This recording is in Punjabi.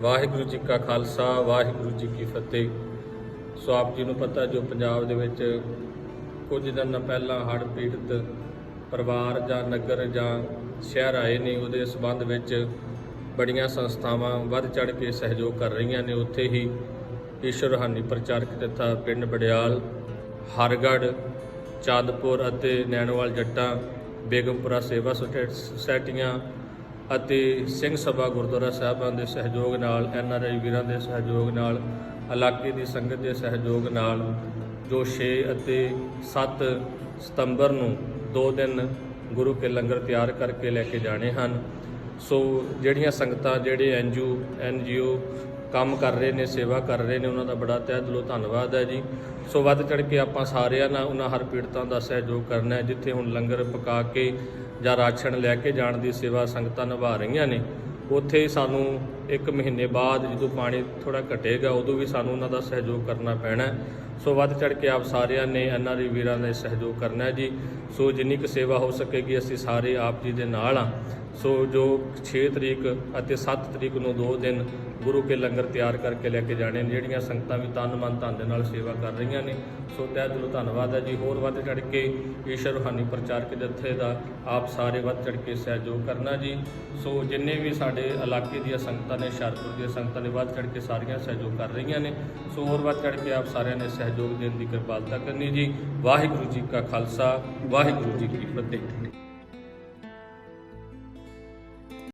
ਵਾਹਿਗੁਰੂ ਜੀ ਕਾ ਖਾਲਸਾ, ਵਾਹਿਗੁਰੂ ਜੀ ਕੀ ਫਤਿਹ। ਸੋ ਆਪ ਜੀ ਨੂੰ ਪਤਾ ਜੋ ਪੰਜਾਬ ਦੇ ਵਿੱਚ ਕੁਝ ਦਿਨ ਪਹਿਲਾਂ ਹੜ੍ਹ ਪੀੜਤ ਪਰਿਵਾਰ ਜਾਂ ਨਗਰ ਜਾਂ ਸ਼ਹਿਰ ਆਏ ਨੇ, ਉਹਦੇ ਸਬੰਧ ਵਿੱਚ ਬੜੀਆਂ ਸੰਸਥਾਵਾਂ ਵੱਧ ਚੜ ਕੇ ਸਹਿਯੋਗ ਕਰ ਰਹੀਆਂ ਨੇ। ਉੱਥੇ ਹੀ ਈਸ਼ਵਰ ਰੂਹਾਨੀ ਪ੍ਰਚਾਰਕ ਜਥਾ ਪਿੰਡ ਬੜਿਆਲ, ਹਰਗੜ੍ਹ, ਚਾਂਦਪੁਰ ਅਤੇ ਨੈਣੋਵਾਲ ਜੱਟਾਂ, ਬੇਗਮਪੁਰਾ ਸੇਵਾ ਸੁਸਾਇ- ਸੁਸਾਇਟੀਆਂ ਅਤੇ ਸਿੰਘ ਸਭਾ ਗੁਰਦੁਆਰਾ ਸਾਹਿਬਾਂ ਦੇ ਸਹਿਯੋਗ ਨਾਲ, ਐਨ ਆਰ ਆਈ ਵੀਰਾਂ ਦੇ ਸਹਿਯੋਗ ਨਾਲ, ਇਲਾਕੇ ਦੀ ਸੰਗਤ ਦੇ ਸਹਿਯੋਗ ਨਾਲ ਜੋ 6 ਅਤੇ 7 ਸਤੰਬਰ ਨੂੰ ਦੋ ਦਿਨ ਗੁਰੂ ਕੇ ਲੰਗਰ ਤਿਆਰ ਕਰਕੇ ਲੈ ਕੇ ਜਾਣੇ ਹਨ। ਸੋ ਜਿਹੜੀਆਂ ਸੰਗਤਾਂ, ਜਿਹੜੇ ਐਨਜੀਓ ਐਨਜੀਓ ਕੰਮ ਕਰ ਰਹੇ ਨੇ, ਸੇਵਾ ਕਰ ਰਹੇ ਨੇ, ਉਹਨਾਂ ਦਾ ਬੜਾ ਤਹਿ ਦਿਲੋਂ ਧੰਨਵਾਦ ਹੈ ਜੀ। ਸੋ ਵੱਧ ਚੜ ਕੇ ਆਪਾਂ ਸਾਰਿਆਂ ਨਾਲ ਉਹਨਾਂ ਹਰ ਪੀੜਤਾਂ ਦਾ ਸਹਿਯੋਗ ਕਰਨਾ ਹੈ, ਜਿੱਥੇ ਹੁਣ ਲੰਗਰ ਪਕਾ ਕੇ ਜਾਂ ਰਾਸ਼ਨ ਲੈ ਕੇ ਜਾਣ ਦੀ ਸੇਵਾ ਸੰਗਤਾਂ ਨਿਭਾ ਰਹੀਆਂ ਨੇ, ਉੱਥੇ ਹੀ ਸਾਨੂੰ ਇੱਕ ਮਹੀਨੇ ਬਾਅਦ ਜਦੋਂ ਪਾਣੀ ਥੋੜਾ ਘਟੇਗਾ, ਉਦੋਂ ਵੀ ਸਾਨੂੰ ਉਹਨਾਂ ਦਾ ਸਹਿਯੋਗ ਕਰਨਾ ਪੈਣਾ ਸੋ ਵੱਧ ਚੜ ਕੇ ਆਪ ਸਾਰਿਆਂ ਨੇ ਐਨਆਰਈ ਵੀਰਾਂ ਦਾ ਸਹਿਯੋਗ ਕਰਨਾ ਜੀ। ਸੋ ਜਿੰਨੀ ਕੁ ਸੇਵਾ ਹੋ ਸਕੇਗੀ, ਅਸੀਂ ਸਾਰੇ ਆਪ ਜੀ ਦੇ ਨਾਲ ਆ ਸੋ ਜੋ 6 ਤਰੀਕ ਅਤੇ 7 ਤਰੀਕ ਨੂੰ ਦੋ ਦਿਨ ਗੁਰੂ ਕੇ ਲੰਗਰ ਤਿਆਰ ਕਰਕੇ ਲੈ ਕੇ ਜਾਣੇ ਨੇ, ਜਿਹੜੀਆਂ ਸੰਗਤਾਂ ਵੀ ਤਨ ਮਨ ਧਨ ਦੇ ਨਾਲ ਸੇਵਾ ਕਰ ਰਹੀਆਂ ਨੇ। ਸੋ ਤਹਿ ਦਿਲੋਂ ਧੰਨਵਾਦ ਹੈ ਜੀ। ਹੋਰ ਵੱਧ ਚੜ ਕੇ ਈਸ਼ਵਰ ਰੂਹਾਨੀ ਪ੍ਰਚਾਰਕ ਜਥੇ ਦਾ ਆਪ ਸਾਰੇ ਵੱਧ ਚੜ ਕੇ ਸਹਿਯੋਗ ਕਰਨਾ ਜੀ। ਸੋ ਜਿੰਨੇ ਵੀ ਸਾਡੇ ਇਲਾਕੇ ਦੀਆਂ ਸੰਗਤਾਂ ਨੇ, ਹੁਸ਼ਿਆਰਪੁਰ ਦੀਆਂ ਸੰਗਤਾਂ ਨੇ, ਵੱਧ ਚੜ ਕੇ ਸਾਰੀਆਂ ਸਹਿਯੋਗ ਕਰ ਰਹੀਆਂ ਨੇ। ਸੋ ਹੋਰ ਵੱਧ ਚੜ ਕੇ ਆਪ ਸਾਰਿਆਂ ਨੇ ਸਹਿਯੋਗ ਦੇਣ ਦੀ ਕਿਰਪਾਲਤਾ ਕਰਨੀ ਜੀ। ਵਾਹਿਗੁਰੂ ਜੀ ਕਾ ਖਾਲਸਾ, ਵਾਹਿਗੁਰੂ ਜੀ ਕੀ ਫਤਿਹ।